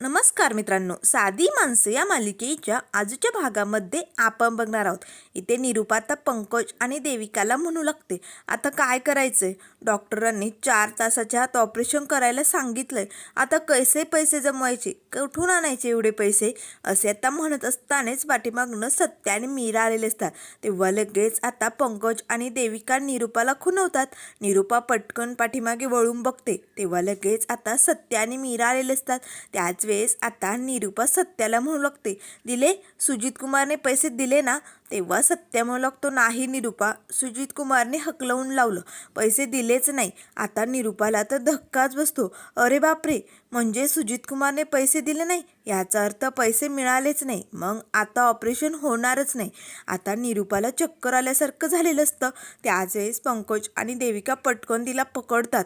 नमस्कार मित्रांनो साधी माणसं या मालिकेच्या आजच्या भागामध्ये आपण बघणार आहोत. इथे निरुपा आता पंकज आणि देविकाला म्हणू लागते. आता काय करायचंय? डॉक्टरांनी चार तासाच्या आत ऑपरेशन करायला सांगितलंय. आता कैसे पैसे जमवायचे? कुठून आणायचे एवढे पैसे? असे आता म्हणत असतानाच पाठीमागनं सत्य आणि मीरा आलेले असतात. तेव्हा लगेच आता पंकज आणि देविका निरुपाला खुनवतात निरुपा पटकन पाठीमागे वळून बघते. तेव्हा लगेच आता सत्या आणि मीरा आलेले असतात. त्याच वेळेस आता निरूपा सत्याला म्हणू लागते दिले सुजित कुमारने पैसे दिले ना? तेव्हा सत्या म्हणू लागतो नाही निरूपा सुजित कुमारने हकलवून लावलं पैसे दिलेच नाही. आता निरूपाला तर धक्काच बसतो. अरे बापरे म्हणजे सुजित कुमारने पैसे दिले नाही? याचा अर्थ पैसे मिळालेच नाही. मग आता ऑपरेशन होणारच नाही. आता निरूपाला चक्कर आल्यासारखं झालेलं असतं. त्याच वेळेस पंकज आणि देविका पटकन तिला पकडतात.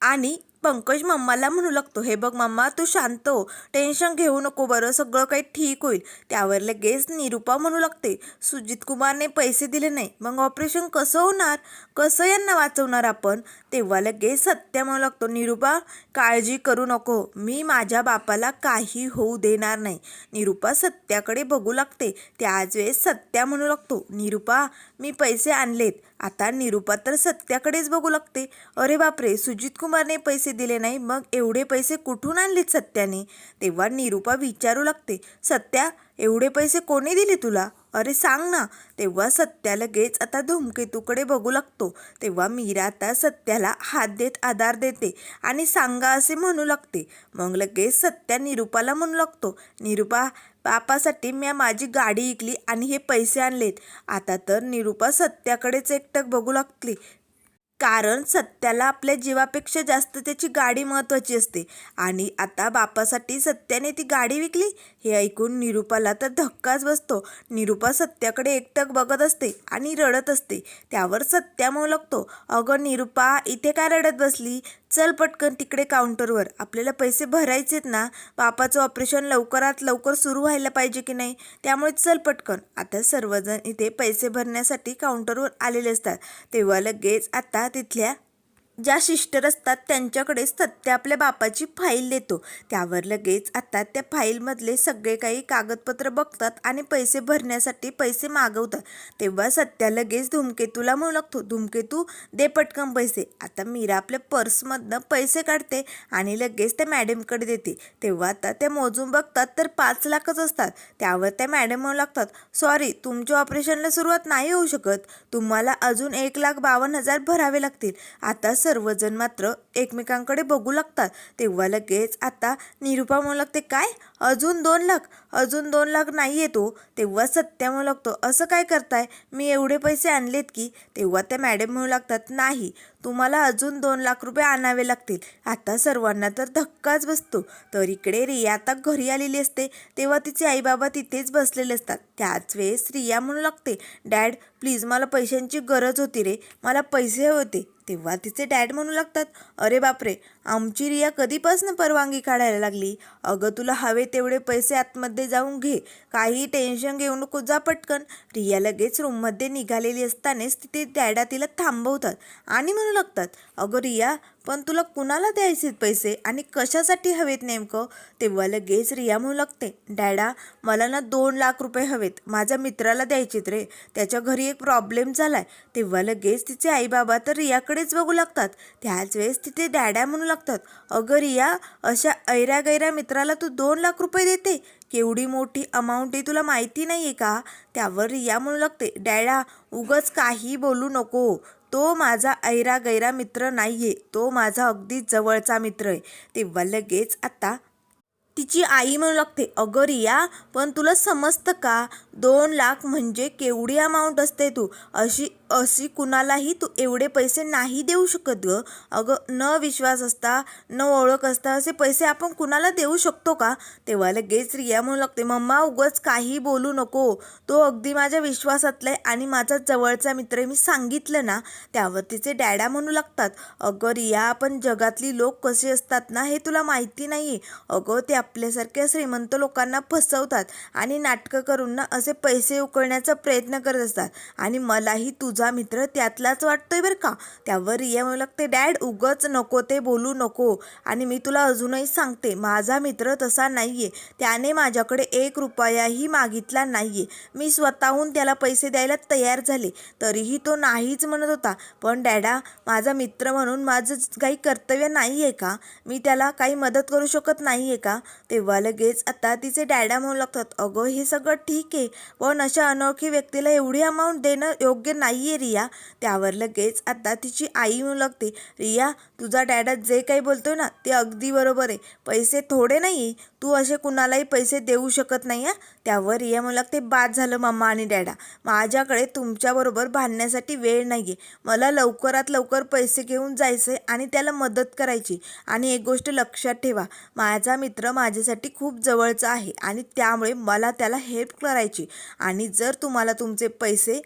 आणि पंकज मम्माला म्हणू लागतो हे बघ मम्मा तू शांत हो टेन्शन घेऊ नको बरं सगळं काही ठीक होईल. त्यावर लगेच निरूपा म्हणू लागते सुजित कुमारने पैसे दिले नाही मग ऑपरेशन कसं होणार? कसं यांना वाचवणार आपण? तेव्हा लगेच सत्य म्हणू लागतो निरूपा काळजी करू नको मी माझ्या बापाला काही होऊ देणार नाही. निरूपा सत्याकडे बघू लागते त्याच वेळेस सत्या म्हणू लागतो निरूपा मी पैसे आणलेत आता निरूपा तर सत्याकडेच बघू लागते. अरे बापरे सुजित कुमारने पैसे दिले नाही मग एवढे पैसे कुठून आणलेत सत्याने? तेव्हा निरूपा विचारू लागते सत्या एवढे पैसे कोणी दिले तुला? अरे सांग ना. तेव्हा सत्या लगेच आता धूमकेतूकडे बघू लागतो. तेव्हा मीरा आता सत्याला हात देत आधार देते आणि सांगा असे म्हणू लागते. मग लगेच सत्या निरूपाला म्हणू लागतो निरूपा बापासाठी मी माझी गाडी विकली आणि हे पैसे आणलेत. आता तर निरूपा सत्याकडेच एकटक बघू लागली. कारण सत्याला आपल्या जीवापेक्षा जास्त त्याची गाडी महत्त्वाची असते. आणि आता बापासाठी सत्याने ती गाडी विकली. हे ऐकून निरूपाला तर धक्काच बसतो. निरूपा सत्याकडे एकटक बघत असते आणि रडत असते. त्यावर सत्या म्हणू लागतो अगं निरूपा इथे काय रडत बसली? चल पटकन तिकडे काउंटरवर. आपल्याला पैसे भरायचेत ना. बापाचं ऑपरेशन लवकरात लवकर सुरू व्हायला पाहिजे की नाही? त्यामुळे चल पटकन. आता सर्वजण इथे पैसे भरण्यासाठी काउंटरवर आलेले असतात. तेव्हा लगेच आता तिथल्या ज्या सिस्टर असतात त्यांच्याकडे सत्य आपल्या बापाची फाईल देतो. त्यावर लगेच आता त्या फाईलमधले सगळे काही कागदपत्र बघतात आणि पैसे भरण्यासाठी पैसे मागवतात. तेव्हा सत्या लगेच धूमकेतूला म्हणू लागतो धूमकेतू दे पटकन पैसे. आता मीरा आपल्या पर्समधनं पैसे काढते आणि लगेच त्या मॅडमकडे देते. तेव्हा आता त्या मोजून बघतात तर पाच लाखच असतात. त्यावर त्या मॅडम म्हणू लागतात सॉरी तुमच्या ऑपरेशनला सुरुवात नाही होऊ शकत. तुम्हाला अजून एक लाख बावन्न हजार भरावे लागतील. आता सर्वजण मात्र एकमेकांकडे बघू लागतात. तेव्हा लगेच आता निरुपा म्हणू लागते काय? अजून दोन लाख? अजून दोन लाख नाही येतो तेव्हा सत्या म्हणू लागतो असं काय करताय? मी एवढे पैसे आणलेत की? तेव्हा त्या मॅडम म्हणू लागतात नाही. तुम्हाला अजून दोन लाख रुपये आणावे लागतील. आता सर्वांना तर धक्काच बसतो. तर इकडे रिया आता घरी आलेली असते. तेव्हा तिचे आईबाबा तिथेच बसलेले असतात. त्याच वेळेस रिया म्हणू लागते डॅड प्लीज मला पैशांची गरज होती रे. मला पैसे होते. तेव्हा तिचे डॅड म्हणू लागतात अरे बापरे आमची रिया कधीपासून परवानगी काढायला लागली? अगं तुला हवे तेवढे पैसे आतमध्ये जाऊन घे. काही टेन्शन घेऊ नको जा पटकन. रिया लगेच रूममध्ये निघालेली असतानाच तिथे डॅडा तिला थांबवतात आणि म्हणू लागतात अगं रिया पण तुला कुणाला द्यायचे पैसे आणि कशासाठी हवेत नेमकं? तेव्हा लगेच रिया म्हणू लागते. डॅडा मला ना दोन लाख रुपये हवेत. माझ्या मित्राला द्यायचेत रे. त्याच्या घरी एक प्रॉब्लेम झालाय. तेव्हा लगेच तिचे आईबाबा तर रियाकडेच बघू लागतात. त्याच वेळेस तिथे डॅडा म्हणू लागतात अगं रिया अशा ऐऱ्या गैऱ्या मित्राला तू दोन लाख रुपये देते? केवढी मोठी अमाऊंट आहे तुला माहिती नाही आहे का? त्यावर रिया म्हणू लागते डॅडा उगच काही बोलू नको. तो माझा ऐरा गैरा मित्र नाही आहे तो माझा अगदी जवळचा मित्र आहे. तेव्हा लगेच आता तिची आई म्हणू लागते अगं रिया पण तुला समजतं का? दोन लाख म्हणजे केवढी अमाऊंट असते तू? अशी अशी कुणालाही तू एवढे पैसे नाही देऊ शकत ग. अगं न विश्वास असता न ओळख असता असे पैसे आपण कुणाला देऊ शकतो का? तेव्हा लगेच रिया म्हणू लागते मम्मा उगच काही बोलू नको. तो अगदी माझ्या विश्वासातला आहे आणि माझा जवळचा मित्र मी सांगितलं ना? त्यावर तिचे डॅडा म्हणू लागतात अगं रिया आपण जगातली लोक कसे असतात ना हे तुला माहिती नाही आहे अगं ते आपल्यासारख्या श्रीमंत लोकांना फसवतात आणि नाटकं करून ना असे पैसे उकळण्याचा प्रयत्न करत असतात. आणि मलाही तुझा तुझा मित्र त्यातलाच वाटतोय बरं का? त्यावर रिया म्हणू लागते डॅड उगच नको ते बोलू नको. आणि मी तुला अजूनही सांगते माझा मित्र तसा नाहीये. त्याने माझ्याकडे एक रुपयाही मागितला नाहीये. मी स्वतःहून त्याला पैसे द्यायला तयार झाले. तरीही तो नाहीच म्हणत होता. पण डॅडा माझा मित्र म्हणून माझं काही कर्तव्य नाही आहे का? मी त्याला काही मदत करू शकत नाही आहे का? तेव्हा लगेच आता तिचे डॅडा म्हणू लागतात अगं हे सगळं ठीक आहे. पण अशा अनोळखी व्यक्तीला एवढी अमाऊंट देणं योग्य नाही आहे रिया. त्यावर लगेच आता तिची आई येऊ लागते रिया तुझा डॅडा जे काही बोलतो ना ते अगदी बरोबर आहे. पैसे थोडे नाही तू असे कुणालाही पैसे देऊ शकत नाही आहे त्यावर रिया म्हणू लागते बाद झालं मम्मा आणि डॅडा. माझ्याकडे तुमच्याबरोबर भांडण्यासाठी वेळ नाही आहे मला लवकरात लवकर पैसे घेऊन जायचं आहे आणि त्याला मदत करायची. आणि एक गोष्ट लक्षात ठेवा माझा मित्र माझ्यासाठी खूप जवळचा आहे आणि त्यामुळे मला त्याला हेल्प करायची. आणि जर तुम्हाला तुमचे पैसे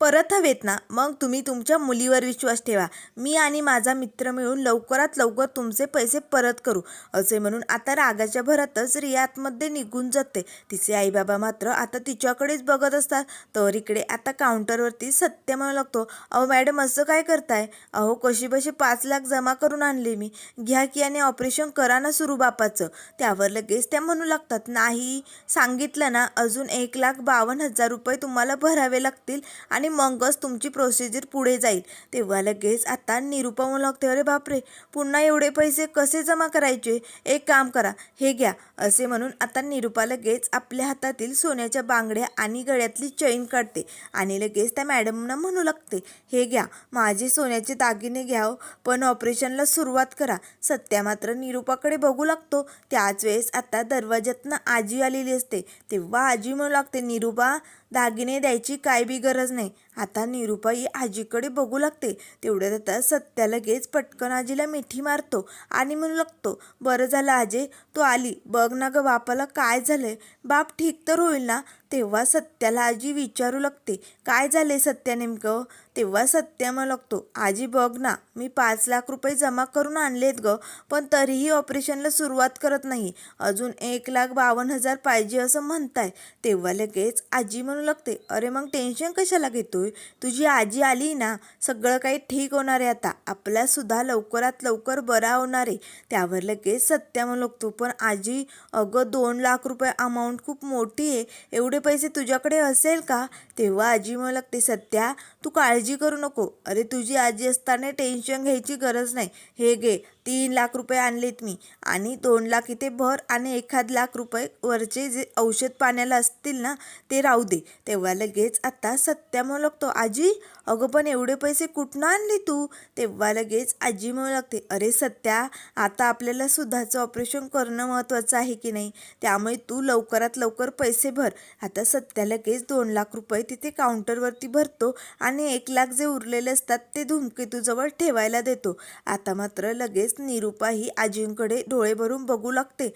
परत हवेत ना मग तुम्ही तुमच्या मुलीवर विश्वास ठेवा. मी आणि माझा मित्र मिळून लवकरात लवकर तुमचे पैसे परत करू असे म्हणून आता रागाच्या भरातच रियातमध्ये निघून जाते. तिचे आईबाबा मात्र आता तिच्याकडेच बघत असतात. तर इकडे आता काउंटरवरती सत्य म्हणू लागतो अहो मॅडम असं काय करताय? अहो कशी बशी पाच लाख जमा करून आणले मी. घ्या की आणि ऑपरेशन करा ना सुरू बापाचं. त्यावर लगेच त्या म्हणू लागतात नाही सांगितलं ना अजून एक लाख बावन्न हजार रुपये तुम्हाला भरावे लागतील आणि मगच तुमची प्रोसिजर पुढे जाईल. तेव्हा लगेच आता निरुपा म्हणू लागते अरे बापरे! पुन्हा एवढे पैसे कसे जमा करायचे? एक काम करा हे घ्या. असे म्हणून आता निरुपा लगेच आपल्या हातातील सोन्याच्या बांगड्या आणि गळ्यातली चैन काढते आणि लगेच त्या मॅडमना म्हणू लागते हे घ्या माझे सोन्याचे दागिने घ्याव हो, पण ऑपरेशनला सुरुवात करा. सत्या मात्र निरुपाकडे बघू लागतो. त्याच वेळेस आता दरवाज्यातनं आजी आलेली असते. तेव्हा आजी म्हणू लागते निरुपा दागिने द्यायची काय बी गरज नाही. आता निरुपाई आजीकडे बघू लागते. तेवढ्यात आता सत्या लगेच पटकन आजीला मिठी मारतो आणि म्हणू लागतो बरं झालं आजे तू आली. बघ ना गं बापाला काय झालंय? बाप ठीक तर होईल ना? तेव्हा सत्याला आजी विचारू लागते काय झाले सत्या नेमकं? तेव्हा सत्या मग लागतो आजी बघ ना मी पाच लाख रुपये जमा करून आणलेत ग पण तरीही ऑपरेशनला सुरुवात करत नाही. अजून एक लाख बावन्न हजार पाहिजे असं म्हणताय. तेव्हा लगेच आजी म्हणू लागते अरे मग टेन्शन कशाला घेतोय? तुझी आजी आली ना सगळं काही ठीक होणार आहे आता. आपला सुद्धा लवकरात लवकर बरा होणार आहे. त्यावर लगेच सत्या म्हणू लागतो पण आजी अगं दोन लाख रुपये अमाऊंट खूप मोठी आहे. एवढे पैसे तुझ्याकडे असेल का? तेव्हा आजी म्हणू लागते सत्या तू काळजी करू नको. अरे तुझी आजी असताना टेन्शन घ्यायची गरज नाही. हे घे. तीन लाख रुपये आणलेत मी. आणि दोन लाख इथे भर आणि एखाद लाख रुपये वरचे जे औषध पाण्याला असतील ना ते राहू दे. तेव्हा लगेच आता सत्या म्हणू लागतो आजी अगं पण एवढे पैसे कुठनं आणले तू? तेव्हा लगेच आजी म्हणू लागते अरे सत्या आता आपल्याला सुद्धाचं ऑपरेशन करणं महत्त्वाचं आहे की नाही? त्यामुळे तू लवकरात लवकर पैसे भर. आता सत्या लगेच दोन लाख रुपये तिथे काउंटरवरती भरतो आणि एक लाख जे उरलेले असतात ते धुमकेतूजवळ ठेवायला देतो. आता मात्र लगेच निरुपा ही आजींकडे डोळे भरून बघू लागते.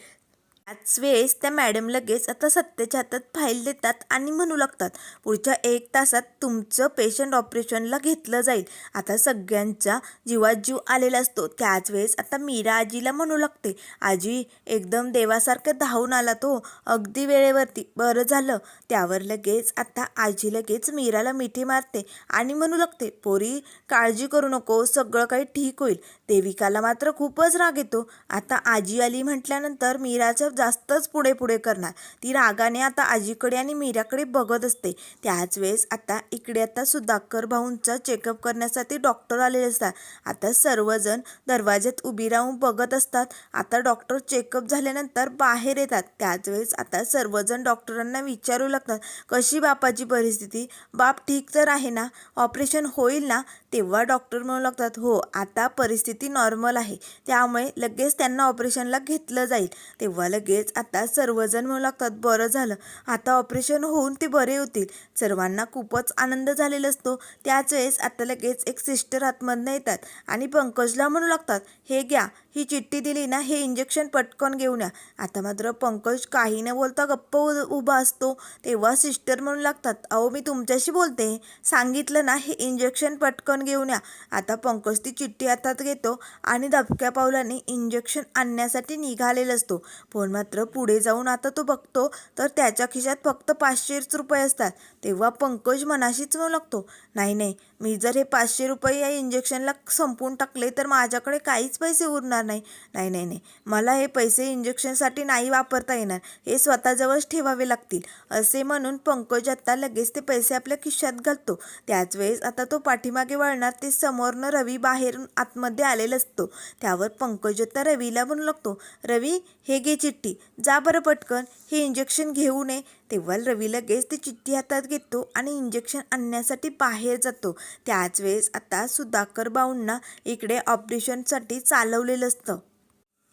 त्याच वेळेस त्या मॅडम लगेच आता सत्याच्या हातात फाईल देतात आणि म्हणू लागतात पुढच्या एक तासात तुमचं पेशंट ऑपरेशनला घेतलं जाईल. आता सगळ्यांचा जीवात जीव आलेला असतो. त्याच वेळेस आता मीरा आजीला म्हणू लागते आजी एकदम देवासारखं धावून आला तो अगदी वेळेवरती. बरं झालं. त्यावर लगेच आता आजी लगेच मीराला मिठी मारते आणि म्हणू लागते पोरी काळजी करू नको सगळं काही ठीक होईल. देविकाला मात्र खूपच राग येतो. आता आजी आली म्हटल्यानंतर मीराचं जास्तच पुढे पुढे करणार. ती रागाने आता आजीकडे आणि मीराकडे बघत असते. त्याच वेळेस आता इकडे आता सुधाकर भाऊंचा चेकअप करण्यासाठी डॉक्टर आलेले असतात. आता सर्वजण दरवाज्यात उभी राहून बघत असतात. आता डॉक्टर चेकअप झाल्यानंतर बाहेर येतात. त्याच वेळेस आता सर्वजण डॉक्टरांना विचारू लागतात. कशी बापाची परिस्थिती? बाप ठीक तर आहे ना? ऑपरेशन होईल ना? तेव्हा डॉक्टर म्हणू लागतात हो आता परिस्थिती नॉर्मल आहे. त्यामुळे लगेच त्यांना ऑपरेशनला घेतलं जाईल. तेव्हा लगेच आता सर्वजण म्हणू लागतात बरं झालं. आता ऑपरेशन होऊन ते बरे होतील. सर्वांना खूपच आनंद झालेला असतो. त्याच वेळेस आता लगेच एक सिस्टर आतमधनं येतात आणि पंकजला म्हणू लागतात हे घ्या ही चिठ्ठी दिली ना हे इंजेक्शन पटकन घेऊन या. आता मात्र पंकज काही न बोलता गप्प उ- उभा असतो. तेव्हा सिस्टर म्हणू लागतात अहो मी तुमच्याशी बोलते. सांगितलं ना हे इंजेक्शन पटकन घेऊन या. आता पंकज ती चिठ्ठी हातात घेतो आणि धबक्या पावलाने इंजेक्शन आणण्यासाठी निघालेला असतो. पण मात्र पुढे जाऊन आता तो बघतो तर त्याच्या खिशात फक्त पाचशेच रुपये असतात. तेव्हा पंकज मनाशीच म्हणू लागतो. नाही नाही मी जर हे पाचशे रुपये या इंजेक्शनला संपवून टाकले तर माझ्याकडे काहीच पैसे उरणार नाही. नाही नाही नाही मला हे पैसे इंजेक्शनसाठी नाही वापरता येणार. हे स्वतःजवळच ठेवावे लागतील. असे म्हणून पंकज आत्ता लगेच ते पैसे आपल्या खिशात घालतो. त्याच वेळेस आता तो पाठीमागे वळणार ते समोरनं रवी बाहेरून आतमध्ये आलेला असतो. त्यावर पंकज आता रवीला म्हणू लागतो रवी हे घे चिठ्ठी. जा बरं पटकन. हे इंजेक्शन घेऊ नये. तेव्हा रवी लगेच ती चिठ्ठी हातात घेतो आणि इंजेक्शन आणण्यासाठी बाहेर जातो. त्याच वेळेस आता सुधाकर भाऊंना इकडे ऑपरेशनसाठी चालवलेलं असतं.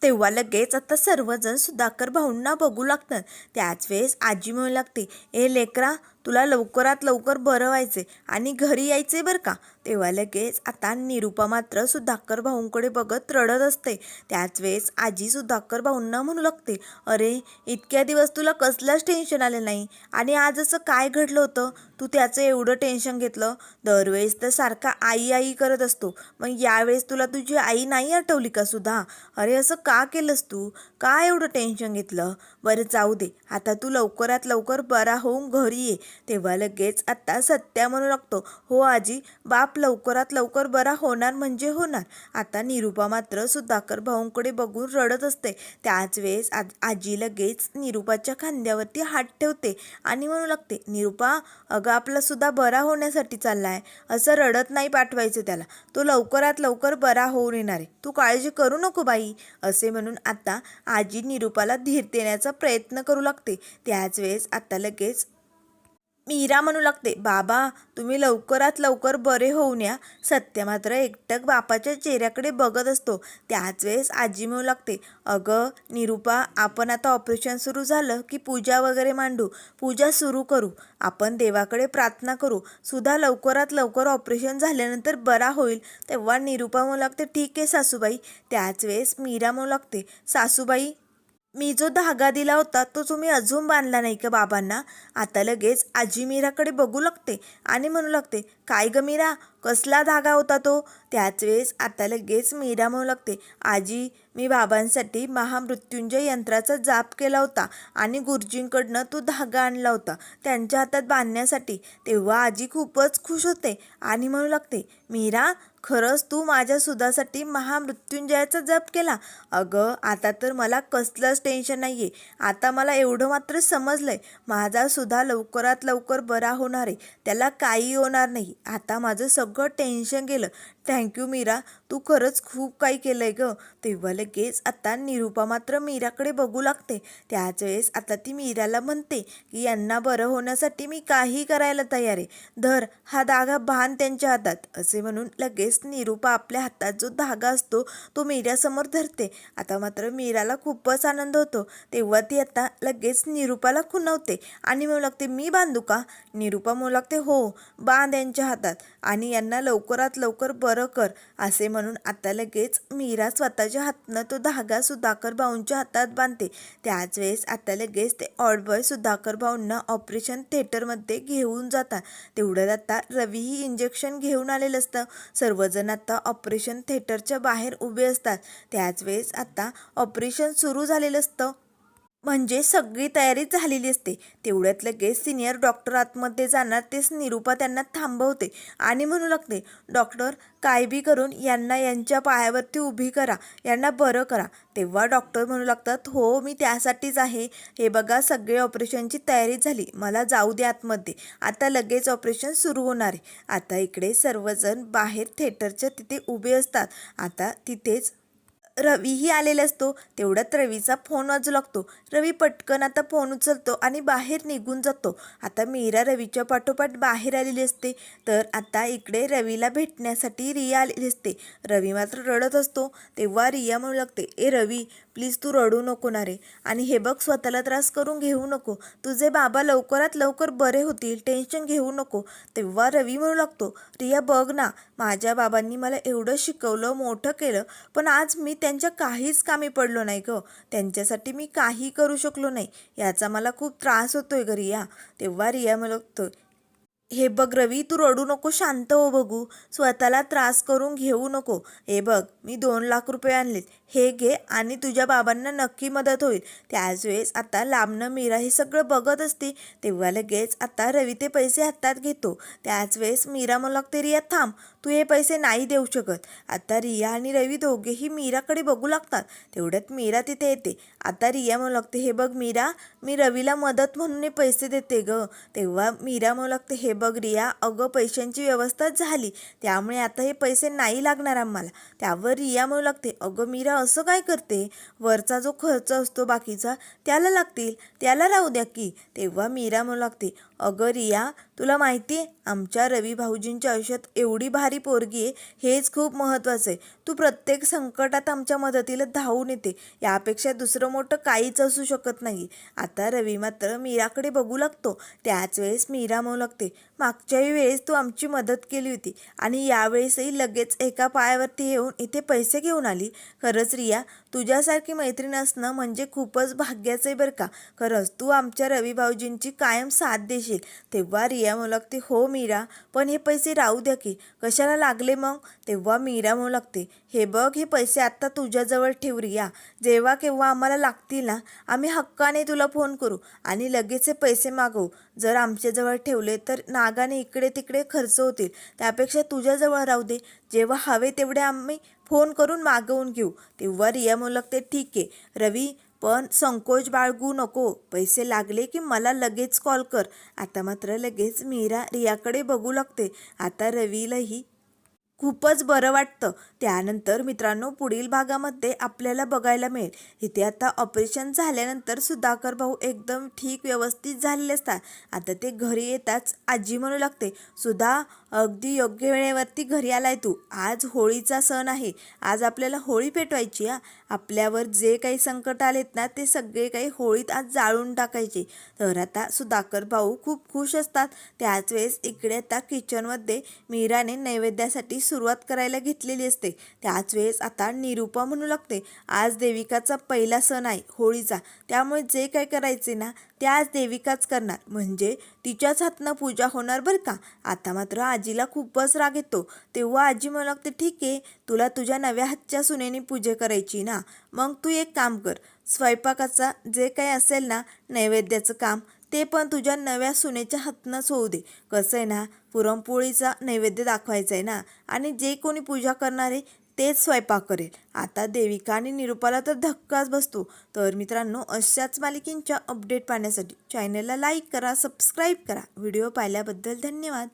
तेव्हा लगेच आता सर्वजण सुधाकर भाऊंना बघू लागतात. त्याच वेळेस आजी म्हणू लागते ए लेकरा तुला लवकरात लवकर बरं व्हायचे आणि घरी यायचे बरं का? तेव्हा लगेच आता निरुपा मात्र सुधाकर भाऊंकडे बघत रडत असते. त्याच वेळेस आजी सुधाकर भाऊंना म्हणू लागते अरे इतक्या दिवस तुला कसलंच टेन्शन आलं नाही? आणि आज असं काय घडलं होतं? तू त्याचं एवढं टेन्शन घेतलं? दरवेळेस तर सारखा आई आई करत असतो. मग यावेळेस तुला तुझी आई नाही आठवली का सुद्धा अरे असं का केलंस तू? का एवढं टेन्शन घेतलं? बरं जाऊ दे. आता तू लवकरात लवकर बरा होऊन घरी ये. तेव्हा लगेच आता सत्या म्हणू लागतो. हो आजी बाप लवकरात लवकर बरा होणार म्हणजे होणार. आता निरुपा मात्र सुधाकर भाऊंकडे बघून रडत असते. त्याच वेळेस आजी लगेच निरुपाच्या खांद्यावरती हात ठेवते आणि म्हणू लागते निरुपा अगं आपला सुद्धा बरा होण्यासाठी चाललाय. असं रडत नाही पाठवायचं त्याला. तो लवकरात लवकर बरा होऊन येणार आहे. तू काळजी करू नको बाई. असे म्हणून आता आजी निरुपाला धीर देण्याचा प्रयत्न करू लागते. त्याच वेळेस आता लगेच मीरा म्हणू लागते बाबा तुम्ही लवकरात लवकर बरे होऊन या. सत्य मात्र एकटक बापाच्या चेहऱ्याकडे बघत असतो. त्याच वेळेस आजी म्हणू लागते अगं निरुपा आपण आता ऑपरेशन सुरू झालं की पूजा वगैरे मांडू. पूजा सुरू करू. आपण देवाकडे प्रार्थना करू. सुद्धा लवकरात लवकर ऑपरेशन झाल्यानंतर बरा होईल. तेव्हा निरुपा म्हणू लागते ठीक आहे सासूबाई. त्याच वेळेस मीरा म्हणू लागते सासूबाई मी जो धागा दिला होता तो तुम्ही अजून बांधला नाही का बाबांना? आता लगेच आजी मीराकडे बघू लागते आणि म्हणू लागते काय ग मीरा कसला धागा होता तो? त्याच वेळेस आता लगेच मीरा म्हणू लागते आजी मी बाबांसाठी महामृत्युंजय यंत्राचा जाप केला होता आणि गुरुजींकडनं तो धागा आणला होता त्यांच्या हातात बांधण्यासाठी. तेव्हा आजी खूपच खुश होते आणि म्हणू लागते मीरा खरंच तू माझ्या सुधासाठी महामृत्युंजयाचा जप केला. अगं आता तर मला कसलंच टेन्शन नाही आहे आता मला एवढं मात्र समजलंय. माझा सुद्धा लवकरात लवकर बरा होणार आहे. त्याला काही होणार नाही. आता माझं सगळं टेन्शन गेलं. थँक्यू मीरा. तू खरंच खूप काही केलं आहे गं. तेव्हा लगेच आता निरुपा मात्र मीराकडे बघू लागते. त्याच वेळेस आता ती मीराला म्हणते की यांना बरं होण्यासाठी मी काही करायला तयार आहे. धर हा धागा बांध त्यांच्या हातात. असे म्हणून लगेच निरुपा आपल्या हातात जो धागा असतो तो मीरासमोर धरते. आता मात्र मीराला खूपच आनंद होतो. तेव्हा ती आता लगेच निरुपाला खुणवते. आणि म्हणू लागते मी बांधू का? निरुपा म्हणू लागते हो बांध यांच्या हातात. आणि यांना लवकरात लवकर बरं कर असे म्हणून आता लगेच मीरा स्वतःच्या हातनं तो धागा सुधाकर भाऊंच्या हातात बांधते. त्याच वेळेस आता लगेच ते ऑडबॉय सुधाकर भाऊंना ऑपरेशन थिएटरमध्ये घेऊन जातात. तेवढ्यात आता रवीही इंजेक्शन घेऊन आलेलं असतं. सर्वजण आता ऑपरेशन थिएटरच्या बाहेर उभे असतात. त्याच वेळेस आता ऑपरेशन सुरू झालेलं असतं. म्हणजे सगळी तयारी झालेली असते. तेवढ्यात लगेच सिनियर डॉक्टर आतमध्ये जाणार तेच निरूपा त्यांना थांबवते आणि म्हणू लागते डॉक्टर काय बी करून यांना यांच्या पायावरती उभी करा यांना बरं करा. तेव्हा डॉक्टर म्हणू लागतात हो मी त्यासाठीच आहे. हे बघा सगळे ऑपरेशनची तयारी झाली. मला जाऊ दे आतमध्ये. आता लगेच ऑपरेशन सुरू होणार आहे. आता इकडे सर्वजण बाहेर थिएटरच्या तिथे उभे असतात. आता तिथेच रवीही आलेला असतो. तेवढ्यात रवीचा फोन वाजू लागतो. रवी पटकन आता फोन उचलतो आणि बाहेर निघून जातो. आता मीरा रवीच्या पाठोपाठ बाहेर आलेली असते. तर आता इकडे रवीला भेटण्यासाठी रिया आलेली असते. रवी मात्र रडत असतो. तेव्हा रिया म्हणू लागते ए रवी प्लीज तू रडू नको ना रे आणि हे बघ स्वतःला त्रास करून घेऊ नको. तुझे बाबा लवकरात लवकर बरे होतील टेन्शन घेऊ नको. तेव्हा रवी म्हणू लागतो रिया बघ ना माझ्या बाबांनी मला एवढं शिकवलं मोठं केलं पण आज मी त्यांच्या काहीच कामी पडलो नाही ग. त्यांच्यासाठी मी काही करू शकलो नाही. याचा मला खूप त्रास होतोय ग रिया. तेव्हा रिया मला लागतो हे बघ रवी तू रडू नको शांत हो बघू. स्वतःला त्रास करून घेऊ नको. हे बघ मी दोन लाख रुपये आणलेत. हे घे आणि तुझ्या बाबांना नक्की मदत होईल. त्याच वेळेस आता लांबनं मीरा हे सगळं बघत असते. तेव्हा लगेच आता रवी ते पैसे हातात घेतो. त्याच वेळेस मीरा मला लागते रिया थांब. तू हे पैसे नाही देऊ शकत. आता रिया आणि रवी दोघेही मीराकडे बघू लागतात. तेवढ्यात मीरा तिथे येते. आता रिया म्हणू लागते हे बघ मीरा मी रवीला मदत म्हणून हे पैसे देते ग. तेव्हा मीरा म्हणू लागते हे बघ रिया अगं पैशांची व्यवस्था झाली. त्यामुळे आता हे पैसे नाही लागणार आम्हाला. त्यावर रिया म्हणू लागते अगं मीरा असं काय करते? वरचा जो खर्च असतो बाकीचा त्याला लागतील. त्याला राहू द्या की. तेव्हा मीरा म्हणू लागते अगं रिया तुला माहिती आहे आमच्या रवी भाऊजींच्या आयुष्यात एवढी भारी पोरगी आहे हेच खूप महत्त्वाचं आहे. तू प्रत्येक संकटात आमच्या मदतीला धावून येते. यापेक्षा दुसरं मोठं काहीच असू शकत नाही. आता रवी मात्र मीराकडे बघू लागतो. त्याच वेळेस मीरा म्हणू लागते मागच्याही वेळेस तू आमची मदत केली होती आणि यावेळेसही लगेच एका पायावरती येऊन इथे पैसे घेऊन आली. खरंच रिया तुझ्यासारखी मैत्रीण असणं म्हणजे खूपच भाग्याचं आहे बरं का. खरंच तू आमच्या रवी भाऊजींची कायम साथ देशील. तेव्हा रिया म्हणू लागते हो मीरा पण हे पैसे राहू द्या की कशाला लागले मग? तेव्हा मीरा म्हणू लागते हे बघ हे पैसे आत्ता तुझ्याजवळ ठेव रिया. जेव्हा केव्हा आम्हाला लागतील ना आम्ही हक्काने तुला फोन करू आणि लगेच हे पैसे मागवू. जर आमच्याजवळ ठेवले तर नागाने इकडे तिकडे खर्च होतील. त्यापेक्षा तुझ्याजवळ राहू दे. जेव्हा हवे तेवढे आम्ही फोन करून मागवून घेऊ. तेव्हा रिया म्हणू लागते ठीक आहे. रवी पण संकोच बाळगू नको. पैसे लागले की मला लगेच कॉल कर. आता मात्र लगेच मीरा रियाकडे बघू लागते. आता रवीलाही खूपच बरं वाटतं. त्यानंतर मित्रांनो पुढील भागामध्ये आपल्याला बघायला मिळेल. इथे आता ऑपरेशन झाल्यानंतर सुधाकर भाऊ एकदम ठीक व्यवस्थित झालेले असतात. आता ते घरी येताच आजी म्हणू लागते सुद्धा अगदी योग्य वेळेवरती घरी आलाय तू. आज होळीचा सण आहे. आज आपल्याला होळी पेटवायची हा आपल्यावर जे काही संकट आलेत ना ते सगळे काही होळीत आज जाळून टाकायचे. तर आता सुधाकर भाऊ खूप खुश असतात. त्याच वेळेस इकडे आता किचनमध्ये मीराने नैवेद्यासाठी सुरुवात करायला घेतलेली असते. त्याच वेळेस आता निरूपा म्हणू लागते आज देविकाचा पहिला सण आहे होळीचा. त्यामुळे जे काय करायचे ना ते आज देविकाच करणार. म्हणजे तिच्याच हातनं पूजा होणार बरं का? आता मात्र आजीला खूपच राग येतो. तेव्हा आजी म्हणू लागते ठीक आहे तुला तुझ्या नव्या हातच्या सुनेने पूजा करायची ना. मग तू एक काम कर. स्वयंपाकाचा जे काही असेल ना नैवेद्याचं काम ते पण तुझ्या नव्या सुनेच्या हातनंच होऊ दे. कसं आहे ना पुरणपोळीचा नैवेद्य दाखवायचा आहे ना. आणि जे कोणी पूजा करणार आहे तेच स्वयंपाक करेल. आता देविका आणि निरूपाला तर धक्काच बसतो. तर मित्रांनो अशाच मालिकेंच्या अपडेट पाहण्यासाठी चॅनलला लाईक करा सबस्क्राईब करा. व्हिडिओ पाहिल्याबद्दल धन्यवाद.